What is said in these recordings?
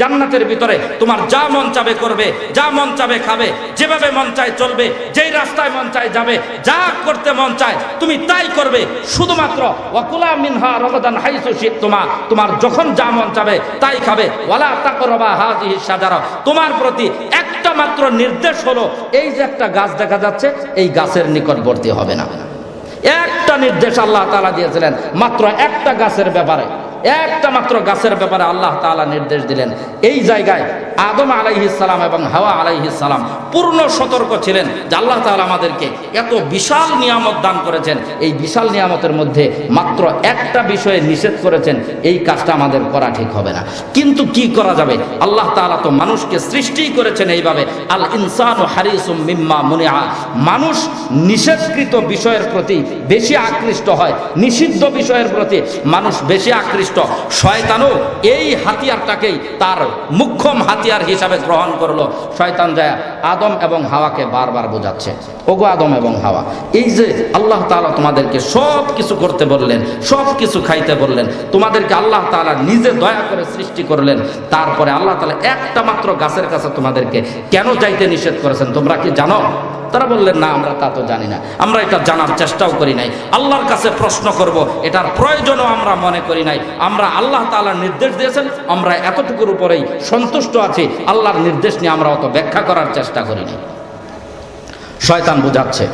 জান্নাতের ভিতরে তোমার যা মন চাবে করবে, যা মন চাবে খাবে, যেভাবে মন চায় চলবে, যেই রাস্তায় মন চায় যাবে, যা করতে মন চায়, তুমি তাই করবে। শুধুমাত্র ওয়াকুলা মিনহা রমাদান হাইসু তোমা তোমার যখন যা মন চাবে তাই খাবে। ওয়ালা তাকরবা হাজিহি সাজারা, তোমার প্রতি একটা মাত্র নির্দেশ হলো, এই যে একটা গাছ দেখা যাচ্ছে, এই গাছের নিকটবর্তী হবে না। একটা নির্দেশ আল্লাহ তাআলা দিয়েছিলেন, মাত্র একটা গাছের ব্যাপারে। একটা মাত্র গাছের ব্যাপারে আল্লাহ তাআলা নির্দেশ দিলেন। এই জায়গায় আদম আলাইহিসালাম এবং হাওয়া আলাইহিসালাম পূর্ণ সতর্ক ছিলেন যে আল্লাহ তাআলা আমাদেরকে এত বিশাল নিয়ামত দান করেছেন। এই বিশাল নিয়ামতের মধ্যে মাত্র একটা বিষয়ে নিষেধ করেছেন, এই কাজটা আমাদের করা ঠিক হবে না। কিন্তু কি করা যাবে? আল্লাহ তাআলা তো মানুষকে সৃষ্টি করেছেন এইভাবে। আল ইনসানু হারিসুম মিম্মা মুনিআ। মানুষ নিষেধকৃত বিষয়ের প্রতি বেশি আকৃষ্ট হয়, নিষিদ্ধ বিষয়ের প্রতি মানুষ বেশি আকৃষ্ট শয়তানও এই হাতিয়ারটাকেই তার মুখ্যম হাতিয়ার হিসাবে গ্রহণ করল। শয়তান যায় আদম এবং হাওয়াকে বারবার বোঝাচ্ছে। ওগো আদম এবং হাওয়া, এই যে আল্লাহ তাআলা তোমাদেরকে সব কিছু করতে বললেন সব কিছু খাইতে বললেন, তোমাদেরকে আল্লাহ তাআলা নিজে দয়া করে সৃষ্টি করলেন, তারপরে আল্লাহ তাআলা একটা মাত্র গাছের কাছে তোমাদেরকে কেন যাইতে নিষেধ করেছেন, তোমরা কি জানো? তারা বললেন না, আমরা তা তো জানি না। আমরা এটা জানার চেষ্টাও করি নাই। আল্লাহর কাছে প্রশ্ন করব, এটার প্রয়োজনও আমরা মনে করি নাই। আমরা আল্লাহ তালার নির্দেশ দিয়েছেন, আমরা এতটুকুর উপরেই সন্তুষ্ট আছি। আল্লাহর নির্দেশ নিয়ে আমরা অত ব্যাখ্যা করার চেষ্টা করি নাই। শয়তান বোঝাচ্ছে।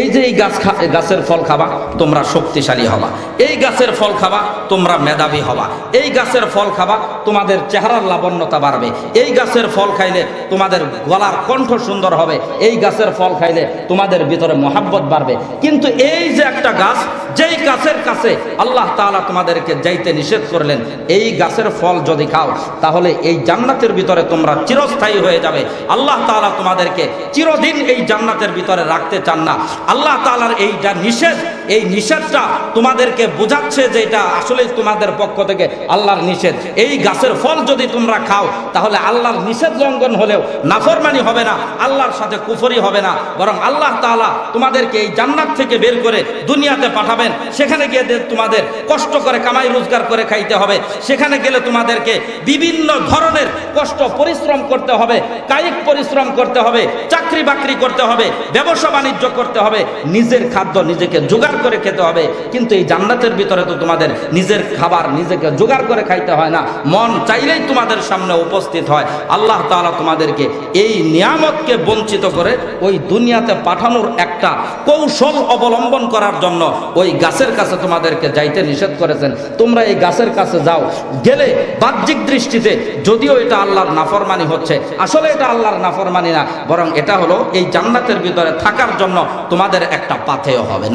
এই যে এই গাছ গাছের ফল খাবা, তোমরা শক্তিশালী হবা। এই গাছের ফল খাবা, তোমরা মেধাবী হবা। এই গাছের ফল খাবা, তোমাদের চেহারার লাবণ্যতা বাড়বে। এই গাছের ফল খাইলে তোমাদের গলার কণ্ঠ সুন্দর হবে। এই গাছের ফল খাইলে তোমাদের ভিতরে মহাব্বত বাড়বে। কিন্তু এই যে একটা গাছ, যেই গাছের কাছে আল্লাহ তাআলা তোমাদেরকে যাইতে নিষেধ করলেন, এই গাছের ফল যদি খাও, তাহলে এই জান্নাতের ভিতরে তোমরা চিরস্থায়ী হয়ে যাবে। আল্লাহ তাআলা তোমাদেরকে চিরদিন এই জান্নাতের ভিতরে রাখতে চান না। আল্লাহ তালার এইটা নিষেধ। এই নিষেধটা তোমাদেরকে বোঝাচ্ছে যে এটা আসলেই তোমাদের পক্ষ থেকে আল্লাহর নিষেধ। এই গাছের ফল যদি তোমরা খাও, তাহলে আল্লাহর নিষেধ লঙ্ঘন হলেও নাফরমানি হবে না, আল্লাহর সাথে কুফরি হবে না। বরং আল্লাহ তাআলা তোমাদেরকে এই জান্নাত থেকে বের করে দুনিয়াতে পাঠাবেন। সেখানে গিয়ে তোমাদের কষ্ট করে কামাই রোজগার করে খাইতে হবে। সেখানে গেলে তোমাদেরকে বিভিন্ন ধরনের কষ্ট পরিশ্রম করতে হবে, কায়িক পরিশ্রম করতে হবে চাকরি বাকরি করতে হবে ব্যবসা বাণিজ্য করতে হবে। নিজের খাদ্য নিজেকে জোগাড় করে খেতে হবে। কিন্তু এই জান্নাতের ভিতরে তো তোমাদের নিজের খাবার, নিজেকে জোগাড় করে খাইতে হয় না। মন চাইলেই তোমাদের সামনে উপস্থিত হয়। আল্লাহ তাআলা তোমাদেরকে এই নিয়ামতকে বঞ্চিত করে ওই দুনিয়াতে পাঠানোর একটা কৌশল অবলম্বন করার জন্য ওই গাছের কাছে তোমাদেরকে যাইতে নিষেধ করেছেন। তোমরা এই গাছের কাছে যাও। গেলে বাহ্যিক দৃষ্টিতে যদিও এটা আল্লাহর নাফরমানি হচ্ছে, আসলে এটা আল্লাহর নাফরমানি না, বরং এটা হলো এই জান্নাতের ভিতরে থাকার জন্য তোমাদের একটা পাথেয় হবে।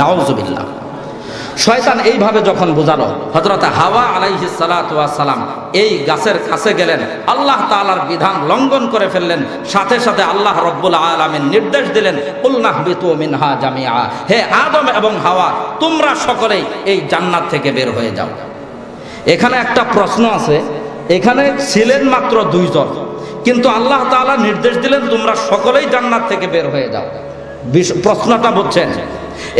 নাউজুবিল্লাহ। শয়তান এইভাবে যখন বোঝালো হজরত হাওয়া আলাইহি সালাম এই গাছের কাছে গেলেন, আল্লাহ তাআলার বিধান লঙ্ঘন করে ফেললেন, সাথে সাথে আল্লাহ রব্বুল আলামিন নির্দেশ দিলেন উল্লাহ মিনহা জামিয়া হে আদম এবং হাওয়া, তোমরা সকলেই এই জান্নাত থেকে বের হয়ে যাও। এখানে একটা প্রশ্ন আছে, এখানে ছিলেন মাত্র দুইজন, কিন্তু আল্লাহ তাআলা নির্দেশ দিলেন তোমরা সকলেই জান্নাত থেকে বের হয়ে যাও। প্রশ্নটা বুঝছেন?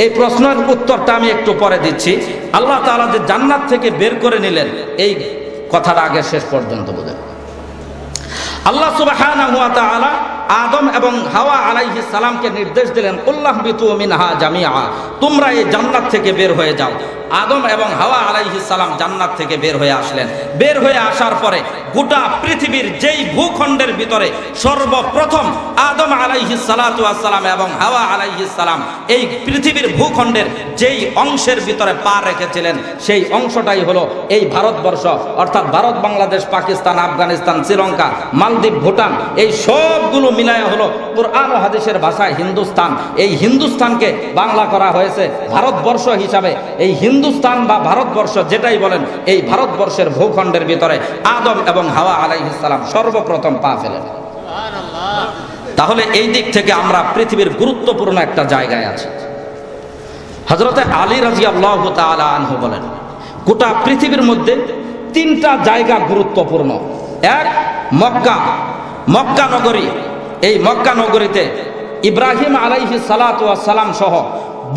এই প্রশ্নের উত্তরটা আমি একটু পরে দিচ্ছি। আল্লাহ তালা যে জান্নাত থেকে বের করে নিলেন, এই কথাটা আগে শেষ পর্যন্ত বোঝেন আল্লাহ সুবাহ আদম এবং হাওয়া আলাইহিস সালামকে নির্দেশ দিলেন বিতু মিনহা জামিআ, তোমরা এই জান্নাত থেকে বের হয়ে যাও। আদম এবং হাওয়া আলাইহিস সালাম জান্নাত থেকে বের হয়ে আসলেন। বের হয়ে আসার পরে গোটা পৃথিবীর যেই ভূখণ্ডের ভিতরে সর্বপ্রথম আদম আলাইহিস সালাতু ওয়াস সালাম এবং হাওয়া আলাইহিস সালাম এই পৃথিবীর ভূখণ্ডের যেই অংশের ভিতরে পা রেখেছিলেন, সেই অংশটাই হলো এই ভারতবর্ষ, অর্থাৎ ভারত, বাংলাদেশ, পাকিস্তান, আফগানিস্তান, শ্রীলঙ্কা, মালদ্বীপ, ভুটান, এই সবগুলো মিলায় হলো কোরআন হাদিসের ভাষায় হিন্দুস্তান। এই হিন্দুস্তানকে বাংলা করা হয়েছে ভারতবর্ষ হিসাবে। এই হিন্দুস্তান বা ভারতবর্ষ যেটাই বলেন, এই ভারতবর্ষের ভূখণ্ডের ভিতরে আদম এবং হাওয়া আলাইহিস সালাম সর্বপ্রথম পা ফেলেন তাহলে এই দিক থেকে আমরা পৃথিবীর গুরুত্বপূর্ণ একটা জায়গায় আছি। হজরতে আলী রাজি আল্লাহ আনহু বলেন, গোটা পৃথিবীর মধ্যে তিনটা জায়গা গুরুত্বপূর্ণ। এক, মক্কা। মক্কা নগরী। এই মক্কা নগরীতে ইব্রাহিম আলাইহি সালাম সহ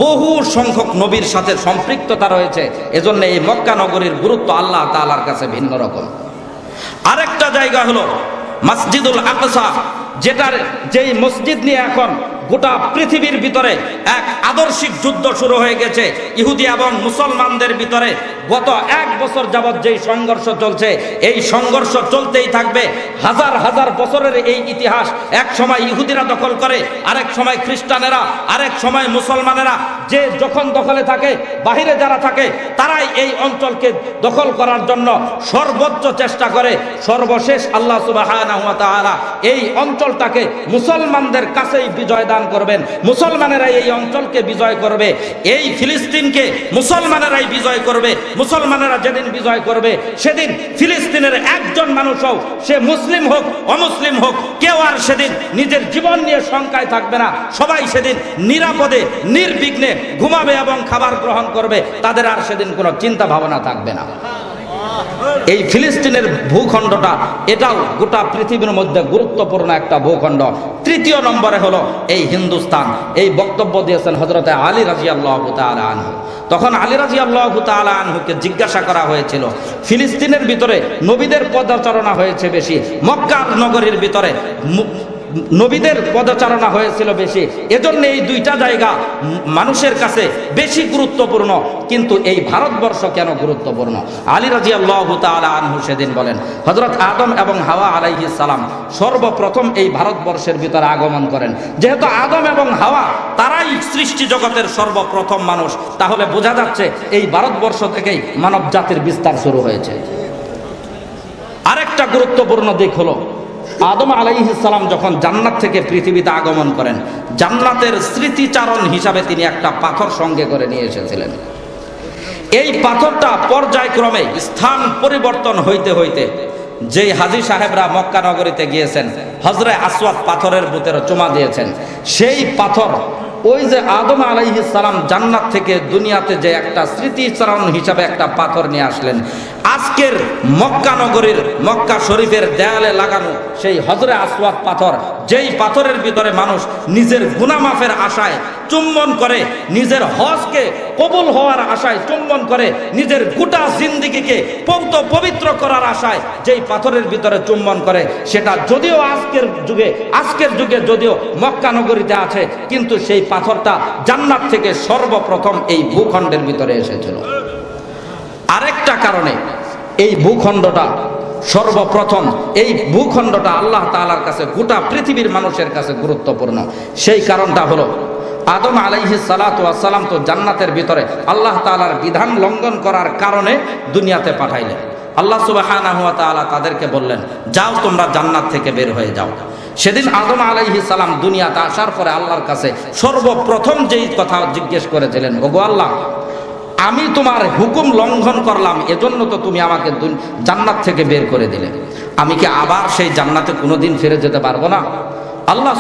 বহু সংখ্যক নবীর সাথে সম্পৃক্ততা রয়েছে। এজন্য এই মক্কা নগরীর গুরুত্ব আল্লাহ তালার কাছে ভিন্ন রকম। আরেকটা জায়গা হলো মসজিদুল আকসা, যেটার যেই মসজিদ নিয়ে এখন গোটা পৃথিবীর ভিতরে এক আদর্শিক যুদ্ধ শুরু হয়ে গেছে। ইহুদি এবং মুসলমানদের ভিতরে গত এক বছর যাবৎ যেই সংঘর্ষ চলছে, এই সংঘর্ষ চলতেই থাকবে। হাজার হাজার বছরের এই ইতিহাস এক সময় ইহুদিরা দখল করে, আরেক সময় খ্রিস্টানেরা, আরেক সময় মুসলমানেরা। যে যখন দখলে থাকে, বাহিরে যারা থাকে, তারাই এই অঞ্চলকে দখল করার জন্য সর্বোচ্চ চেষ্টা করে। সর্বশেষ আল্লাহ সুবাহ এই অঞ্চলটাকে মুসলমানদের কাছেই বিজয় দান করবেন, মুসলমানেরাই এই অঞ্চলকে বিজয় করবে, এই ফিলিস্তিনকে মুসলমানেরাই বিজয় করবে, মুসলমানেরা যেদিন বিজয় করবে, সেদিন ফিলিস্তিনের একজন মানুষ হোক, সে মুসলিম হোক, অমুসলিম হোক, কেউ আর সেদিন নিজের জীবন নিয়ে শঙ্কায় থাকবে না, সবাই সেদিন নিরাপদে, নির্বিঘ্নে ঘুমাবে এবং খাবার গ্রহণ করবে, তাদের আর সেদিন কোনো চিন্তা ভাবনা থাকবে না। এই ফিলিস্তিনের ভূখণ্ডটা, এটাও গোটা পৃথিবীর মধ্যে গুরুত্বপূর্ণ একটা ভূখণ্ড। তৃতীয় নম্বরে হলো এই হিন্দুস্তান। এই বক্তব্য দিয়েছেন হজরতে আলী রাজি আল্লাহ আনহু। তখন আলী রাজি আল্লাহ আনহুকে জিজ্ঞাসা করা হয়েছিল, ফিলিস্তিনের ভিতরে নবীদের পদচারণা হয়েছে বেশি, মক্কার নগরীর ভিতরে নবীদের পদচারণা হয়েছিল বেশি। এজন্য এই দুইটা জায়গা মানুষের কাছে বেশি গুরুত্বপূর্ণ। কিন্তু এই ভারতবর্ষ কেন গুরুত্বপূর্ণ? আলী রাজি আল্লাহ আনহু সেদিন বলেন হজরত আদম এবং হাওয়া আলাইহি সালাম সর্বপ্রথম এই ভারতবর্ষের ভিতরে আগমন করেন। যেহেতু আদম এবং হাওয়া তারাই সৃষ্টি জগতের সর্বপ্রথম মানুষ, তাহলে বোঝা যাচ্ছে এই ভারতবর্ষ থেকেই মানব জাতির বিস্তার শুরু হয়েছে। আরেকটা গুরুত্বপূর্ণ দিক হলো আদম আলাইহিসালাম যখন জান্নাত থেকে পৃথিবীতে আগমন করেন, জান্নাতের স্মৃতিচারণ হিসাবে তিনি একটা পাথর সঙ্গে করে নিয়ে এসেছিলেন। এই পাথরটা পর্যায়ক্রমে স্থান পরিবর্তন হইতে হইতে যেই হাজি সাহেবরা মক্কা নগরীতে গিয়েছেন হজরে আসওয়াদ পাথরের বুতের চুমা দিয়েছেন, সেই পাথর ওই যে আদম আলাইহিস সালাম জান্নাত থেকে দুনিয়াতে যে একটা স্মৃতিচারণ হিসাবে একটা পাথর নিয়ে আসলেন আজকের মক্কা নগরীর, মক্কা শরীফের দেয়ালে লাগানো সেই হজরে আসওয়াদ পাথর, যেই পাথরের ভিতরে মানুষ নিজের গুনামাফের আশায় চুম্বন করে, নিজের হজকে কবুল হওয়ার আশায় চুম্বন করে, নিজের গোটা জিন্দিগিকে পৌত পবিত্র করার আশায় যেই পাথরের ভিতরে চুম্বন করে, সেটা যদিও আজকের যুগে আজকের যুগে যদিও মক্কা নগরীতে আছে, কিন্তু সেই পাথরটা জান্নাত থেকে সর্বপ্রথম এই ভূখণ্ডের ভিতরে এসেছিল। আরেকটা কারণে এই ভূখণ্ডটা সর্বপ্রথম, এই ভূখণ্ডটা আল্লাহ তাআলার কাছে, গোটা পৃথিবীর মানুষের কাছে গুরুত্বপূর্ণ। সেই কারণটা হলো, আদম আলাইহি সালাম তো জান্নাতের ভিতরে আল্লাহ তাআলার বিধান লঙ্ঘন করার কারণে দুনিয়াতে পাঠাইলেন। আল্লাহ সুবাহানা হুয়া তাআলা তাদেরকে বললেন, যাও তোমরা জান্নাত থেকে বের হয়ে যাও। সেদিন আদম আলাইহি সালাম দুনিয়াতে আসার পরে আল্লাহর কাছে সর্বপ্রথম যেই কথা জিজ্ঞেস করেছিলেন, ওগো আল্লাহ আমি তোমার হুকুম লঙ্ঘন করলাম, এজন্য তো তুমি আমাকে জান্নাত থেকে বের করে দিলে। আমি কি আবার সেই জান্নাতে কোনোদিন ফিরে যেতে পারব না? আল্লাহ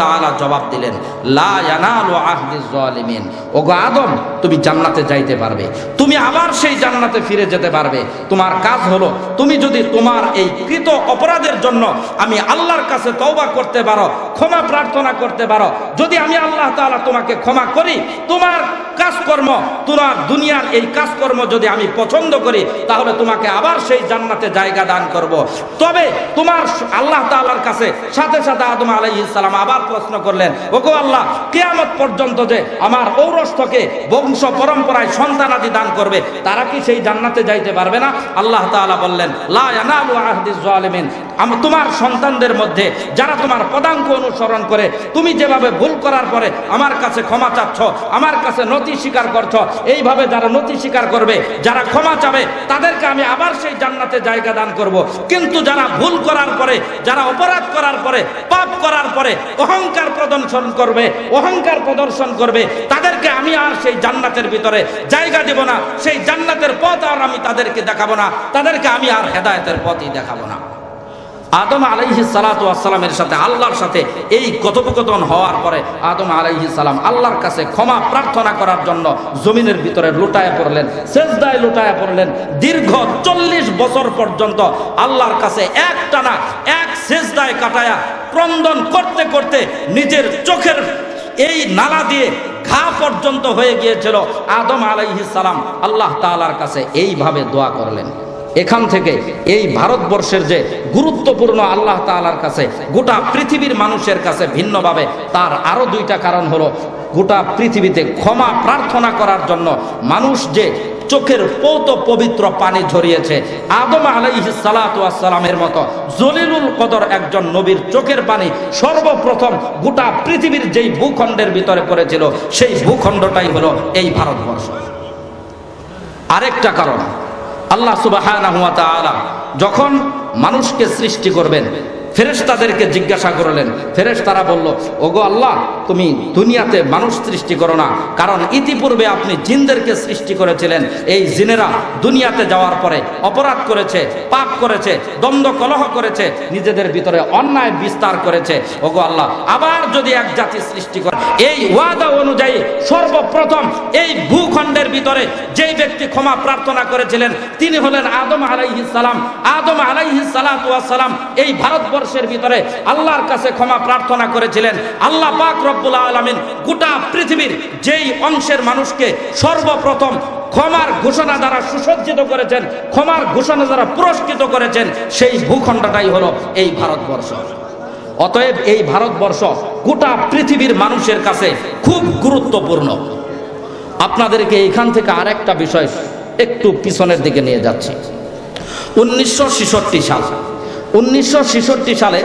তাআলা জবাব দিলেন আদম, তুমি জান্নাতে যাইতে পারবে। তুমি আবার সেই জান্নাতে ফিরে যেতে পারবে। তোমার কাজ হলো, তুমি যদি তোমার এই কৃত অপরাধের জন্য আমি আল্লাহর কাছে তওবা করতে পারো, ক্ষমা প্রার্থনা করতে পারো, যদি আমি আল্লাহ তাআলা তোমাকে ক্ষমা করি, তোমার কাজকর্ম, তোমার দুনিয়ার এই কাজকর্ম যদি আমি পছন্দ করি, তাহলে তোমাকে আবার সেই জান্নাতে জায়গা দান করব। তবে তোমার আল্লাহ তাআলার কাছে সাথে সাথে আদম আবার প্রশ্ন করলেন আল্লাহ, কিয়ামত পর্যন্ত যে আমার ঔরস্থকে বংশ পরম্পরায় সন্তানাদি দান করবে, তারা কি সেই জান্নাতে যাইতে পারবে না? আল্লাহ তাআলা বললেন তোমার সন্তানদের মধ্যে যারা তোমার পদাঙ্ক অনুসরণ করে, তুমি যেভাবে ভুল করার পরে আমার কাছে ক্ষমা চাচ্ছ, আমার কাছে নথি স্বীকার করছ, এইভাবে যারা নথি স্বীকার করবে, যারা ক্ষমা চাবে, তাদেরকে আমি আবার সেই জান্নাতে জায়গা দান করব। কিন্তু যারা ভুল করার পরে, যারা অপরাধ করার পরে পাপ করার পরে অহংকার প্রদর্শন করবে, অহংকার প্রদর্শন করবে, তাদেরকে আমি আর সেই জান্নাতের ভিতরে জায়গা দেব না, সেই জান্নাতের পথ আর আমি তাদেরকে দেখাবো না, তাদেরকে আমি আর হেদায়তের পথই দেখাবো না। আদম আলাইহি সালামের সাথে, আল্লাহর সাথে এই কথোপকথন হওয়ার পরে আদম আলাইহি সালাম আল্লাহর কাছে ক্ষমা প্রার্থনা করার জন্য জমিনের ভিতরে লুটায় পড়লেন, সেজদায় লুটায় পড়লেন। দীর্ঘ চল্লিশ বছর পর্যন্ত আল্লাহর কাছে এক টানা এক সেজদায় কাটায়া ক্রন্দন করতে করতে নিজের চোখের এই নালা দিয়ে ঘা পর্যন্ত হয়ে গিয়েছিল। আদম আলাইহিস সালাম আল্লাহ তাআলার কাছে এইভাবে দোয়া করলেন। এখান থেকে এই ভারতবর্ষের যে গুরুত্বপূর্ণ আল্লাহ তাআলার কাছে, গোটা পৃথিবীর মানুষের কাছে ভিন্নভাবে, তার আরও দুইটা কারণ হলো গোটা পৃথিবীতে ক্ষমা প্রার্থনা করার জন্য মানুষ যে চোখের পৌত পবিত্র পানি ঝরিয়েছে, আদম আলাইহি সালামের মতো জলিলুল কদর একজন নবীর চোখের পানি সর্বপ্রথম গোটা পৃথিবীর যেই ভূখণ্ডের ভিতরে পড়েছিল, সেই ভূখণ্ডটাই হলো এই ভারতবর্ষ। আরেকটা কারণ আল্লাহ সুবাহ যখন মানুষকে সৃষ্টি করবেন ফেরেশতাদেরকে জিজ্ঞাসা করলেন। ফেরেশতারা বলল, ওগো আল্লাহ, তুমি দুনিয়াতে মানুষ সৃষ্টি করো না। কারণ ইতিপূর্বে আপনি জিনদেরকে সৃষ্টি করেছিলেন। এই জিনেরা দুনিয়াতে যাওয়ার পরে অপরাধ করেছে, পাপ করেছে, দ্বন্দ্ব কলহ করেছে, নিজেদের ভিতরে অন্যায় বিস্তার করেছে। ওগো আল্লাহ, আবার যদি এক জাতি সৃষ্টি করে, এই ওয়াদা অনুযায়ী সর্বপ্রথম এই ভূখণ্ডের ভিতরে যেই ব্যক্তি ক্ষমা প্রার্থনা করেছিলেন, তিনি হলেন আদম আলাইহিস সালাম। আদম আলাইহিস সালাম এই ভারতবর্ষের ভিতরে আল্লাহর কাছে ক্ষমা প্রার্থনা করেছিলেন। আল্লাহ পাক রব্বুল আলামিন গোটা পৃথিবীর যেই অংশের মানুষকে সর্বপ্রথম ক্ষমার ঘোষণা দ্বারা সুসজ্জিত করেছেন, ক্ষমার ঘোষণা দ্বারা পুরস্কৃত করেছেন, সেই ভূখণ্ডটাই হলো এই ভারতবর্ষ। অতএব এই ভারতবর্ষ গোটা পৃথিবীর মানুষের কাছে খুব গুরুত্বপূর্ণ। আপনাদেরকে এখান থেকে আরেকটা বিষয় একটু পিছনের দিকে নিয়ে যাচ্ছি। উনিশশো ছেষট্টি সাল উনিশশো সালে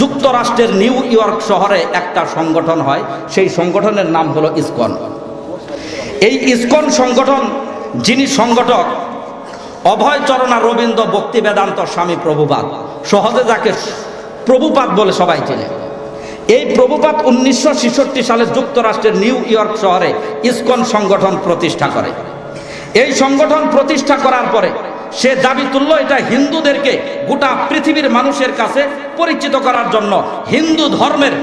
যুক্তরাষ্ট্রের নিউ ইয়র্ক শহরে একটা সংগঠন হয়। সেই সংগঠনের নাম হলো ইসকন। এই ইসকন সংগঠন, যিনি সংগঠক, অভয়চরণা রবীন্দ্র ভক্তি বেদান্ত স্বামী প্রভুপাত, সহজে যাকে প্রভুপাদ বলে সবাই চেনে। এই প্রভুপাত উনিশশো ছেষট্টি সালে যুক্তরাষ্ট্রের নিউ ইয়র্ক শহরে ইসকন সংগঠন প্রতিষ্ঠা করে। এই সংগঠন প্রতিষ্ঠা করার পরে সে দাবি তুলল, এটা হিন্দুদেরকে গোটা পৃথিবীর মানুষের কাছে পরিচিত করার জন্য। হিন্দু ধর্মের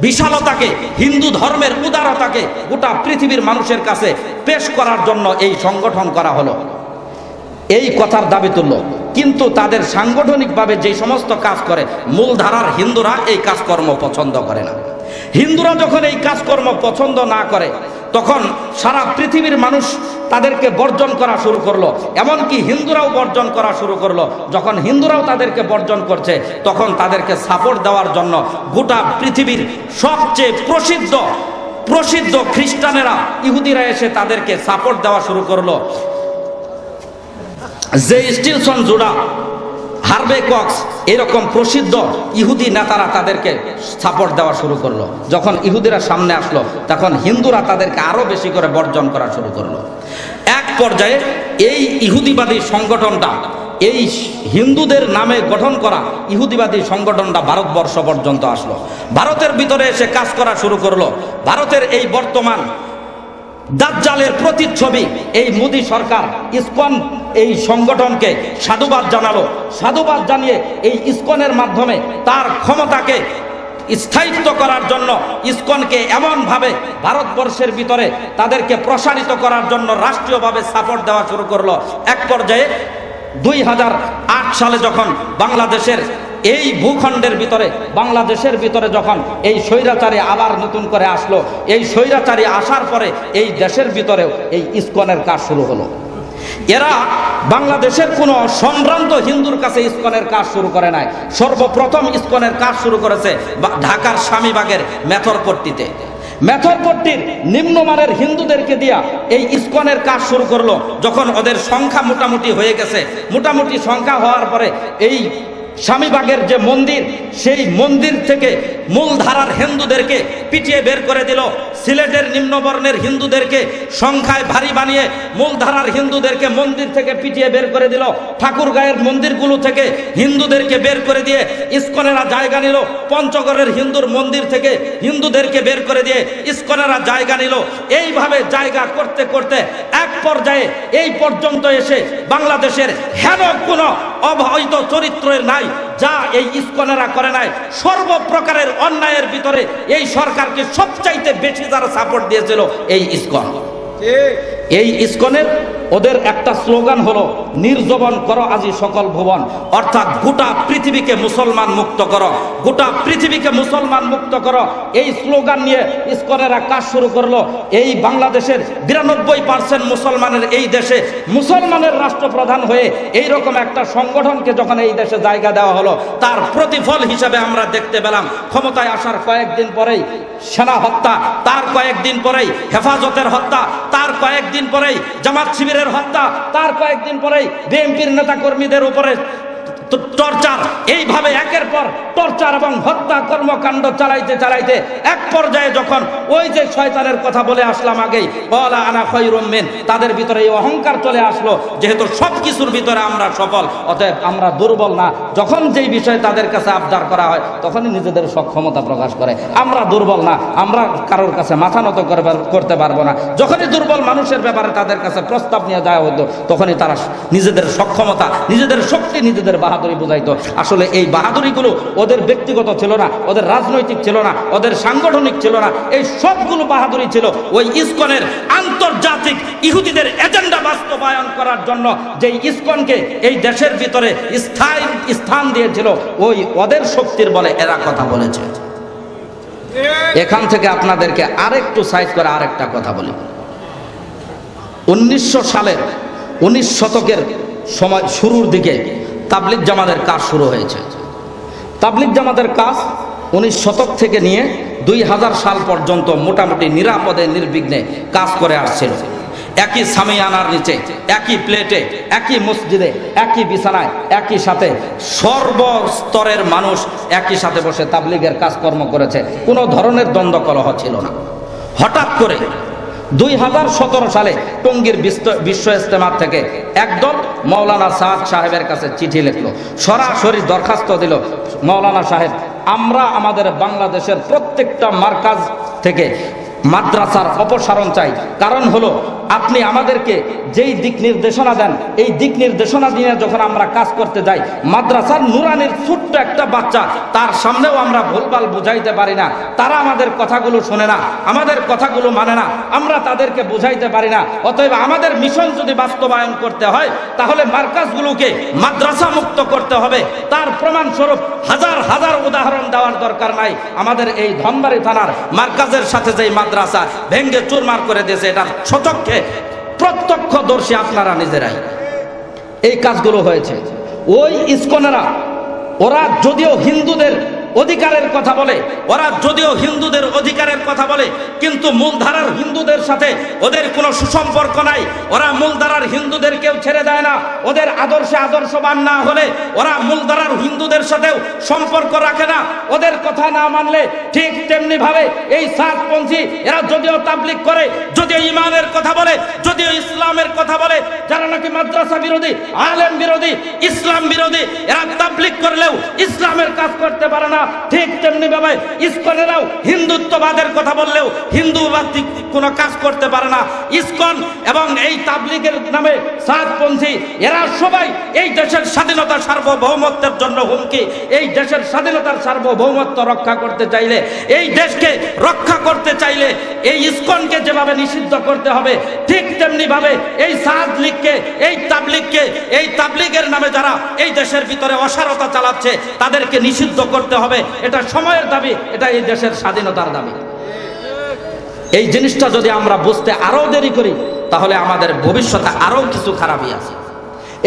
বিশালতাকে, হিন্দু ধর্মের উদারতাকে গোটা পৃথিবীর মানুষের কাছে পেশ করার জন্য এই সংগঠন করা হলো। এই কথার দাবি তুলল। কিন্তু তাদের সাংগঠনিকভাবে যে সমস্ত কাজ করে, মূলধারার হিন্দুরা এই কাজকর্ম পছন্দ করে না। হিন্দুরা যখন এই কাজকর্ম পছন্দ না করে, তখন সারা পৃথিবীর মানুষ তাদেরকে বর্জন করা শুরু করল। এমনকি হিন্দুরাও বর্জন করা শুরু করল। যখন হিন্দুরাও তাদেরকে বর্জন করছে, তখন তাদেরকে সাপোর্ট দেওয়ার জন্য গোটা পৃথিবীর সবচেয়ে প্রসিদ্ধ প্রসিদ্ধ খ্রিস্টানেরা, ইহুদিরা এসে তাদেরকে সাপোর্ট দেওয়া শুরু করল। যে স্টিলসন জোড়া হার্বে কক্স, এরকম প্রসিদ্ধ ইহুদি নেতারা তাদেরকে সাপোর্ট দেওয়া শুরু করল। যখন ইহুদিরা সামনে আসলো, তখন হিন্দুরা তাদেরকে আরও বেশি করে বর্জন করা শুরু করল। এক পর্যায়ে এই ইহুদিবাদী সংগঠনটা, এই হিন্দুদের নামে গঠন করা ইহুদিবাদী সংগঠনটা ভারতবর্ষ পর্যন্ত আসলো। ভারতের ভিতরে এসে কাজ করা শুরু করল। ভারতের এই বর্তমান দাজ্জালের প্রতিচ্ছবি, এই মোদী সরকার ইসকন এই সংগঠনকে সাধুবাদ জানালো। সাধুবাদ জানিয়ে এই ইসকনের মাধ্যমে তার ক্ষমতাকে স্থায়িত্ব করার জন্য ইসকনকে এমনভাবে ভারতবর্ষের ভিতরে তাদেরকে প্রসারিত করার জন্য রাষ্ট্রীয়ভাবে সাপোর্ট দেওয়া শুরু করল। এক পর্যায়ে দুই হাজার আট সালে যখন বাংলাদেশের এই ভূখণ্ডের ভিতরে, বাংলাদেশের ভিতরে যখন এই স্বৈরাচারী আবার নতুন করে আসলো, এই স্বৈরাচারী আসার পরে এই দেশের ভিতরেও এই ইস্কনের কাজ শুরু হলো। এরা বাংলাদেশের কোনো সম্ভ্রান্ত হিন্দুর কাছে ইস্কনের কাজ শুরু করে নাই। সর্বপ্রথম ইস্কনের কাজ শুরু করেছে ঢাকার স্বামীবাগের মেথরপট্টিতে। মেথরপট্টির নিম্নমানের হিন্দুদেরকে দিয়া এই ইস্কনের কাজ শুরু করল, যখন ওদের সংখ্যা মোটামুটি হয়ে গেছে। মোটামুটি সংখ্যা হওয়ার পরে এই স্বামীবাগের যে মন্দির, সেই মন্দির থেকে মূলধারার হিন্দুদেরকে পিটিয়ে বের করে দিল। সিলেটের নিম্নবর্ণের হিন্দুদেরকে সংখ্যায় ভারী বানিয়ে মূলধারার হিন্দুদেরকে মন্দির থেকে পিটিয়ে বের করে দিল। ঠাকুরগাঁয়ের মন্দিরগুলো থেকে হিন্দুদেরকে বের করে দিয়ে ইস্কনেরা জায়গা নিল। পঞ্চগড়ের হিন্দুর মন্দির থেকে হিন্দুদেরকে বের করে দিয়ে ইস্কনেরা জায়গা নিল। এইভাবে জায়গা করতে করতে এক পর্যায়ে এই পর্যন্ত এসে বাংলাদেশের হেন কোনো অবহিত চরিত্রের নাই যা এই স্কলাররা করে নাই। সর্বপ্রকারের অন্যায়ের ভিতরে এই সরকারকে সবচাইতে বেশি যারা সাপোর্ট দিয়েছিল এই ইস্কন। এই ইস্কনের ওদের একটা স্লোগান হলো, নির্জবন করো আজি সকল ভুবন। অর্থাৎ গোটা পৃথিবীকে মুসলমান মুক্ত করো। গোটা পৃথিবীকে মুসলমান মুক্ত করো। এই স্লোগান নিয়ে ইস্কনেরা কাজ শুরু করল। এই বাংলাদেশের বিরানব্বই পার্সেন্ট মুসলমানের এই দেশে মুসলমানের রাষ্ট্রপ্রধান হয়ে এই রকম একটা সংগঠনকে যখন এই দেশে জায়গা দেওয়া হলো, তার প্রতিফল হিসাবে আমরা দেখতে পেলাম। ক্ষমতায় আসার কয়েকদিন পরেই সেনা হত্যা, তার কয়েকদিন পরেই হেফাজতের হত্যা, তার কয়েকদিন পরেই জামাত শিবিরের হত্যা তার কয়েকদিন পরেই বিএনপির নেতা কর্মীদের উপরে টর্চার। এইভাবে একের পর টর্চার এবং হত্যা কর্মকাণ্ড চালাইতে চালাইতে এক পর্যায়ে যখন ওই যে শয়তানের কথা বলে আসলাম আগেই, বলা আনা খৈরমেন তাদের ভিতরে এই অহংকার চলে আসলো, যেহেতু সব কিছুর ভিতরে আমরা সফল, অতএব আমরা দুর্বল না। যখন যেই বিষয়ে তাদের কাছে আবদার করা হয়, তখনই নিজেদের সক্ষমতা প্রকাশ করে। আমরা দুর্বল না, আমরা কারোর কাছে মাথা নত করতে পারব না। যখনই দুর্বল মানুষের ব্যাপারে তাদের কাছে প্রস্তাব নিয়ে যাওয়া হতো তখনই তারা নিজেদের সক্ষমতা, নিজেদের শক্তি নিজেদের বাহাদুরি বুঝাইতো। আসলে এই বাহাদুরিগুলো ওদের ব্যক্তিগত ছিল না, ওদের রাজনৈতিক ছিল না, ওদের সাংগঠনিক ছিল না। এই সবগুলো বাহাদুরি ছিল ওই ইসকনের আন্তর্জাতিক ইহুদিদের এজেন্ডা বাস্তবায়ন করার জন্য যে ইসকনকে এই দেশের ভিতরে স্থায়ী স্থান দিয়েছিল, ওই ওদের শক্তির বলে এরা কথা বলেছে। এখান থেকে আপনাদেরকে আরেকটু সাইজ করে আরেকটা কথা বলি। উনিশশো সালের, উনিশ শতকের সময় শুরুর দিকে তাবলিক জামাতের কাজ শুরু হয়েছে। তাবলিক জামাতের কাজ উনিশ শতক থেকে নিয়ে দুই হাজার সাল পর্যন্ত মোটামুটি নিরাপদে, নির্বিঘ্নে কাজ করে আসছিল। একই সামিয়ানার নিচে, একই প্লেটে, একই মসজিদে, একই বিছানায়, একই সাথে সর্বস্তরের মানুষ একই সাথে বসে তাবলিগের কাজকর্ম করেছে। কোনো ধরনের দ্বন্দ্ব কলহ ছিল না। হঠাৎ করে দুই হাজার সতেরো সালে টঙ্গীর বিশ্ব- ইস্তেমার থেকে একদল মৌলানা সাদ সাহেবের কাছে চিঠি লিখলো। সরাসরি দরখাস্ত দিল মৌলানা সাহেব, আমরা আমাদের বাংলাদেশের প্রত্যেকটা মার্কাজ থেকে মাদ্রাসার অপসারণ চাই। কারণ হলো, আপনি আমাদেরকে যেই দিক নির্দেশনা দেন, এই দিক নির্দেশনা দিয়ে যখন আমরা কাজ করতে যাই, মাদ্রাসার নুরানের ছোট্ট একটা বাচ্চা, তার সামনেও আমরা ভুলভাল বুঝাইতে পারি না। তারা আমাদের কথাগুলো শোনে না, আমাদের কথাগুলো মানে না, আমরা তাদেরকে বুঝাইতে পারি না। অতএব আমাদের মিশন যদি বাস্তবায়ন করতে হয়, তাহলে মার্কাজগুলোকে মাদ্রাসা মুক্ত করতে হবে। তার প্রমাণস্বরূপ হাজার হাজার উদাহরণ দেওয়ার দরকার নাই। আমাদের এই ধনবাড়ি থানার মার্কাজের সাথে যেই মাদ্রাসা ভেঙ্গে চুরমার করে দিয়েছে, এটা সচক্ষে প্রত্যক্ষদর্শী আপনারা নিজেরাই। এই কাজগুলো হয়েছে। ওই ইস্কনেরা, ওরা যদিও হিন্দুদের অধিকারের কথা বলে, ওরা যদিও হিন্দুদের অধিকারের কথা বলে, কিন্তু মূলধারার হিন্দুদের সাথে ওদের কোনো সুসম্পর্ক নাই। ওরা মূলধারার হিন্দুদের কেউ ছেড়ে দেয় না। ওদের আদর্শে আদর্শবান না হলে ওরা মূলধারার হিন্দুদের সাথেও সম্পর্ক রাখে না। ওদের কথা না মানলে ঠিক তেমনি ভাবে এই সাতপন্থী, এরা যদিও তাবলিক করে, যদিও ইমানের কথা বলে, যদিও ইসলামের কথা বলে, যারা নাকি মাদ্রাসা বিরোধী, আলেম বিরোধী, ইসলাম বিরোধী, এরা তাবলিক করলেও ইসলামের কাজ করতে পারে না। ঠিক তেমনি ভাবে ইস্কনেরাও হিন্দুত্ববাদের কথা বললেও হিন্দুবাদী কোনো কাজ করতে পারে না। ইস্কন এবং এই তাবলিগের নামে সাতপন্থী, এরা সবাই এই দেশের স্বাধীনতা সার্বভৌমত্বের জন্য হুমকি। এই দেশের স্বাধীনতার সার্বভৌমত্ব রক্ষা করতে চাইলে, এই দেশকে রক্ষা করতে চাইলে এই ইস্কনকে যেভাবে নিষিদ্ধ করতে হবে, ঠিক তেমনি ভাবে এই সাদ লীগকে, এই তাবলিগকে, এই তাবলিগের নামে যারা এই দেশের ভিতরে অসারতা চালাচ্ছে, তাদেরকে নিষিদ্ধ করতে হবে। এটা সময়ের দাবি, এটা এই দেশের স্বাধীনতার দাবি। এই জিনিসটা যদি আমরা বুঝতে আরও দেরি করি, তাহলে আমাদের ভবিষ্যতে আরও কিছু খারাপই আছে।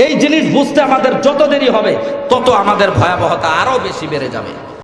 এই জিনিস বুঝতে আমাদের যত দেরি হবে, তত আমাদের ভয়াবহতা আরও বেশি বেড়ে যাবে।